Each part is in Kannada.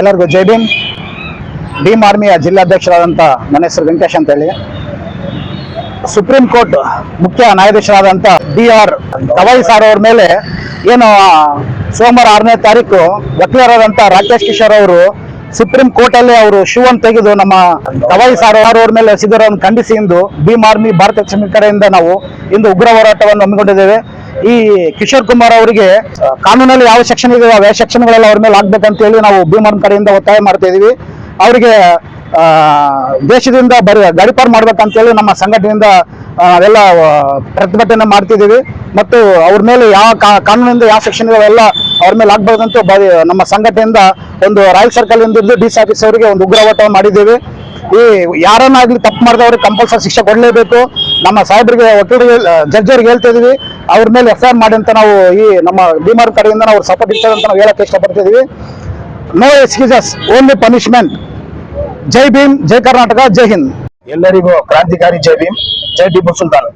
ಎಲ್ಲರಿಗೂ ಜೈ ಭೀಮ್. ಭೀಮ್ ಆರ್ಮಿಯ ಜಿಲ್ಲಾಧ್ಯಕ್ಷರಾದಂಥ ನನ್ನ ಹೆಸರು ವೆಂಕಟೇಶ್ ಅಂತ ಹೇಳಿ ಸುಪ್ರೀಂ ಕೋರ್ಟ್ ಮುಖ್ಯ ನ್ಯಾಯಾಧೀಶರಾದಂಥ ಬಿ ಆರ್ ಗವಾಯಿ ಸಾರ್ ಅವ್ರ ಮೇಲೆ ಏನು ಸೋಮವಾರ ಆರನೇ ತಾರೀಕು ವಕೀಲರಾದಂಥ ರಾಕೇಶ್ ಕಿಶೋರ್ ಅವರು ಸುಪ್ರೀಂ ಕೋರ್ಟ್ ಅಲ್ಲಿ ಅವರು ಶೂ ಅನ್ನು ತೆಗೆದು ನಮ್ಮ ಗವಾಯಿ ಸಾರ್ ಅವ್ರ ಮೇಲೆ ಸಿದ್ದರನ್ನು ಖಂಡಿಸಿ ಇಂದು ಭೀಮ್ ಆರ್ಮಿ ಭಾರತ ಸಮಿತಿ ಕಡೆಯಿಂದ ನಾವು ಇಂದು ಉಗ್ರ ಹೋರಾಟವನ್ನು ಹಮ್ಮಿಕೊಂಡಿದ್ದೇವೆ. ಈ ಕಿಶೋರ್ ಕುಮಾರ್ ಅವರಿಗೆ ಕಾನೂನಲ್ಲಿ ಯಾವ ಸೆಕ್ಷನ್ ಇದೆ, ಯಾವ ಸೆಕ್ಷನ್ಗಳೆಲ್ಲ ಅವ್ರ ಮೇಲೆ ಆಗ್ಬೇಕಂತ ಹೇಳಿ ನಾವು ಭೀಮನ್ ಕಡೆಯಿಂದ ಒತ್ತಾಯ ಮಾಡ್ತಾ ಇದೀವಿ. ಅವರಿಗೆ ದೇಶದಿಂದ ಬರೀ ಗಡಿಪಾರು ಮಾಡ್ಬೇಕಂತೇಳಿ ನಮ್ಮ ಸಂಘಟನೆಯಿಂದ ಅವೆಲ್ಲ ಪ್ರತಿಭಟನೆ ಮಾಡ್ತಿದ್ದೀವಿ. ಮತ್ತು ಅವ್ರ ಮೇಲೆ ಯಾವ ಕಾನೂನಿಂದ ಯಾವ ಸೆಕ್ಷನ್ ಎಲ್ಲ ಅವ್ರ ಮೇಲೆ ಆಗ್ಬಾರ್ದಂತ ಬರಿ ನಮ್ಮ ಸಂಘಟನೆಯಿಂದ ಒಂದು ರಾಯಲ್ ಸರ್ಕಲ್ ಇಂದ ಡಿ ಸಿ ಆಫೀಸ್ ಅವರಿಗೆ ಒಂದು ಉಗ್ರ ಹೋರಾಟ ಮಾಡಿದ್ದೀವಿ. ಈ ಯಾರನ್ನಾಗ್ಲಿ ತಪ್ಪು ಮಾಡಿದವ್ರಿಗೆ ಕಂಪಲ್ಸರಿ ಶಿಕ್ಷೆ ಕೊಡಲೇಬೇಕು. ನಮ್ಮ ಸಾಹೇಬರಿಗೆ, ವಕೀಲರಿಗೆ ಜಡ್ಜರಿಗೆ ಹೇಳ್ತಾ ಇದೀವಿ. ಅವ್ರ ಮೇಲೆ ಎಫ್ ಐ ಆರ್ ಮಾಡಿ ಅಂತ ನಾವು ಈ ನಮ್ಮ ಬಿಮಾರ್ ಕಡೆಯಿಂದ ನಾವು ಸಪೋರ್ಟ್ ಇರ್ತದೆ ಅಂತ ನಾವು ಹೇಳಕ್ಕೆ ಇಷ್ಟಪಡ್ತಿದ್ದೀವಿ no excuses only punishment Jai Bhim Jai Karnataka Jai Hind ಎಲ್ಲರಿಗೂ ಕ್ರಾಂತಿಕಾರಿ ಜೈ ಭೀಮ್ ಜೈ ಟಿಪ್ಪು ಸುಲ್ತಾನ್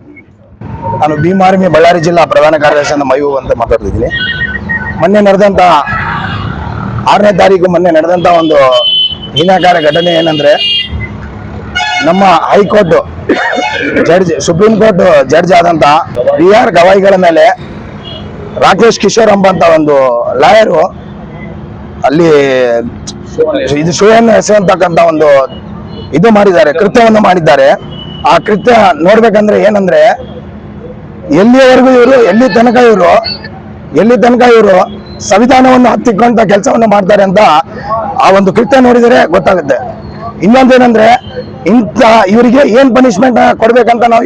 ನಾನು ಭೀಮ್ ಆರ್ಮಿ, ಬಳ್ಳಾರಿ ಜಿಲ್ಲಾ ಪ್ರಧಾನ ಕಾರ್ಯದರ್ಶಿ ಮೈವು ಅಂತ ಮಾತಾಡ್ತಿದ್ದೀನಿ. ಮೊನ್ನೆ ನಡೆದಂತ ಆರನೇ ತಾರೀಕು ಮೊನ್ನೆ ನಡೆದಂತ ಒಂದು ಹೀನಾಕಾರ ಘಟನೆ ಏನಂದ್ರೆ ನಮ್ಮ high court judge supreme court judge ಆದಂತ ಬಿ ಆರ್ ಗವಾಯಿಗಳ ಮೇಲೆ ರಾಕೇಶ್ ಕಿಶೋರ್ ಎಂಬಂತ ಒಂದು ಲಾಯರು ಅಲ್ಲಿ ಇದು ಸುಳ್ಳೆನ್ನು ಎಸೆಯಂತಕ್ಕಂತ ಒಂದು ಇದು ಮಾಡಿದ್ದಾರೆ, ಕೃತ್ಯವನ್ನು ಮಾಡಿದ್ದಾರೆ. ಆ ಕೃತ್ಯ ನೋಡ್ಬೇಕಂದ್ರೆ ಏನಂದ್ರೆ ಎಲ್ಲಿಯವರೆಗೂ ಇವರು, ಎಲ್ಲಿ ತನಕ ಇವರು, ಎಲ್ಲಿ ತನಕ ಇವರು ಸಂವಿಧಾನವನ್ನು ಹತ್ತಿಕ್ಕಂತ ಕೆಲಸವನ್ನು ಮಾಡ್ತಾರೆ ಅಂತ ಆ ಒಂದು ಕೃತ್ಯ ನೋಡಿದರೆ ಗೊತ್ತಾಗುತ್ತೆ. ಇನ್ನೊಂದೇನಂದ್ರೆ ಇಂಥ ಇವರಿಗೆ ಏನ್ ಪನಿಷ್ಮೆಂಟ್ ಕೊಡ್ಬೇಕಂತ ನಾವು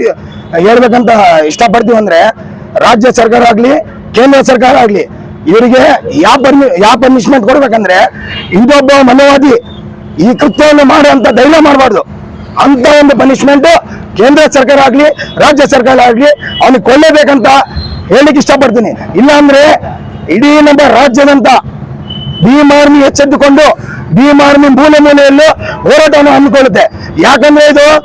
ಹೇಳ್ಬೇಕಂತ ಇಷ್ಟಪಡ್ತೀವಿ ಅಂದ್ರೆ ರಾಜ್ಯ ಸರ್ಕಾರ ಆಗ್ಲಿ, ಕೇಂದ್ರ ಸರ್ಕಾರ ಆಗ್ಲಿ, ಇವರಿಗೆ ಯಾವ ಪರ್ಮಿ, ಯಾವ ಪನಿಷ್ಮೆಂಟ್ ಕೊಡ್ಬೇಕಂದ್ರೆ ಇದೊಬ್ಬ ಮನವಾದಿ ಈ ಕೃತ್ಯವನ್ನು ಮಾಡುವಂತ ಧೈರ್ಯ ಮಾಡಬಾರ್ದು. ಅಂತ ಒಂದು ಪನಿಷ್ಮೆಂಟ್ ಕೇಂದ್ರ ಸರ್ಕಾರ ಆಗ್ಲಿ, ರಾಜ್ಯ ಸರ್ಕಾರ ಆಗ್ಲಿ ಅವನಿಗೆ ಕೊಲ್ಲಬೇಕಂತ ಹೇಳಿಕ್ ಇಷ್ಟಪಡ್ತೀನಿ. ಇಲ್ಲ ಅಂದ್ರೆ ಇಡೀ ನಮ್ಮ ರಾಜ್ಯದಂತ ಭೀಮಾರ್ಮಿ ಎಚ್ಚೆತ್ತುಕೊಂಡು ಭೀಮ್ ಆರ್ಮಿ ಮೂಲೆ ಮೂಲೆಯಲ್ಲೂ ಹೋರಾಟವನ್ನು ಹಮ್ಮಿಕೊಳ್ಳುತ್ತೆ. ಯಾಕಂದ್ರೆ ಇದು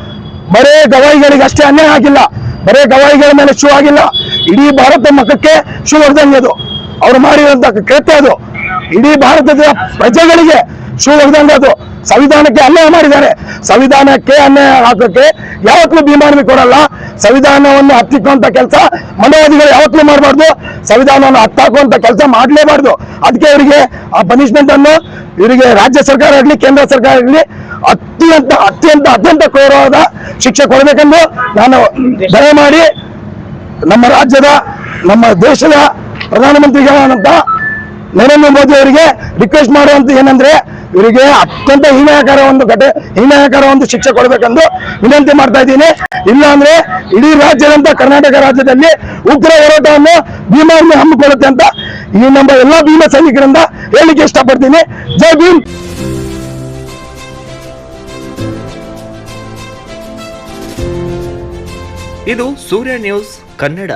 ಬರೇ ಗವಾಯಿಗಳಿಗೆ ಅಷ್ಟೇ ಅನ್ಯಾಯ ಆಗಿಲ್ಲ. ಬರೇ ಗವಾಯಿಗಳ ಮೇಲೆ ಶೂ ಆಗಿಲ್ಲ. ಇಡೀ ಭಾರತ ಮಕ್ಕಕ್ಕೆ ಶೂ ಹೊಡೆದಂಗೆ ಅದು. ಅವ್ರು ಮಾಡಿರುವಂತ ಕೃತ್ಯ ಅದು. ಇಡೀ ಭಾರತದ ಪ್ರಜೆಗಳಿಗೆ ಶೂ ಹೊಡೆದಂಗೆ ಅದು. ಸಂವಿಧಾನಕ್ಕೆ ಅನ್ಯಾಯ ಮಾಡಿದ್ದಾರೆ. ಸಂವಿಧಾನಕ್ಕೆ ಅನ್ಯಾಯ ಹಾಕೋಕೆ ಯಾವತ್ತೂ ಭೀಮಾನವಿ ಕೊಡಲ್ಲ. ಸಂವಿಧಾನವನ್ನು ಹತ್ತಿಕ್ಕುವಂತ ಕೆಲಸ ಮನೋವಾದಿಗಳು ಯಾವತ್ತೂ ಮಾಡಬಾರ್ದು. ಸಂವಿಧಾನವನ್ನು ಹತ್ತಾಕುವಂತ ಕೆಲಸ ಮಾಡಲೇಬಾರ್ದು. ಅದಕ್ಕೆ ಇವರಿಗೆ ಆ ಪನಿಷ್ಮೆಂಟ್ ಅನ್ನು ಇವರಿಗೆ ರಾಜ್ಯ ಸರ್ಕಾರ ಆಗಲಿ, ಕೇಂದ್ರ ಸರ್ಕಾರ ಆಗಲಿ ಅತ್ಯಂತ ಅತ್ಯಂತ ಅತ್ಯಂತ ಕ್ರೂರವಾದ ಶಿಕ್ಷೆ ಕೊಡಬೇಕೆಂದು ನಾನು ದಯಮಾಡಿ ನಮ್ಮ ರಾಜ್ಯದ, ನಮ್ಮ ದೇಶದ ಪ್ರಧಾನಮಂತ್ರಿಗಳಾದಂತ ನರೇಂದ್ರ ಮೋದಿ ಅವರಿಗೆ ರಿಕ್ವೆಸ್ಟ್ ಮಾಡುವಂತ ಏನಂದ್ರೆ ಇವರಿಗೆ ಅತ್ಯಂತ ಹೀನಾಯಕರ ಒಂದು ಘಟ ಹೀನಾಯಕರ ಒಂದು ಶಿಕ್ಷೆ ಕೊಡಬೇಕೆಂದು ವಿನಂತಿ ಮಾಡ್ತಾ ಇದ್ದೀನಿ. ಇಲ್ಲ ಅಂದ್ರೆ ಇಡೀ ರಾಜ್ಯದಂತ ಕರ್ನಾಟಕ ರಾಜ್ಯದಲ್ಲಿ ಉಗ್ರ ಹೋರಾಟವನ್ನು ಭೀಮಾವನ್ನು ಹಮ್ಮಿಕೊಳ್ಳುತ್ತೆ ಅಂತ ಈ ನಮ್ಮ ಎಲ್ಲಾ ಭೀಮ ಸೈನಿಕರಿಂದ ಹೇಳಿಕೆ ಇಷ್ಟಪಡ್ತೀನಿ. ಜೈ ಭೀಮ್! ಇದು ಸೂರ್ಯ ನ್ಯೂಸ್ ಕನ್ನಡ.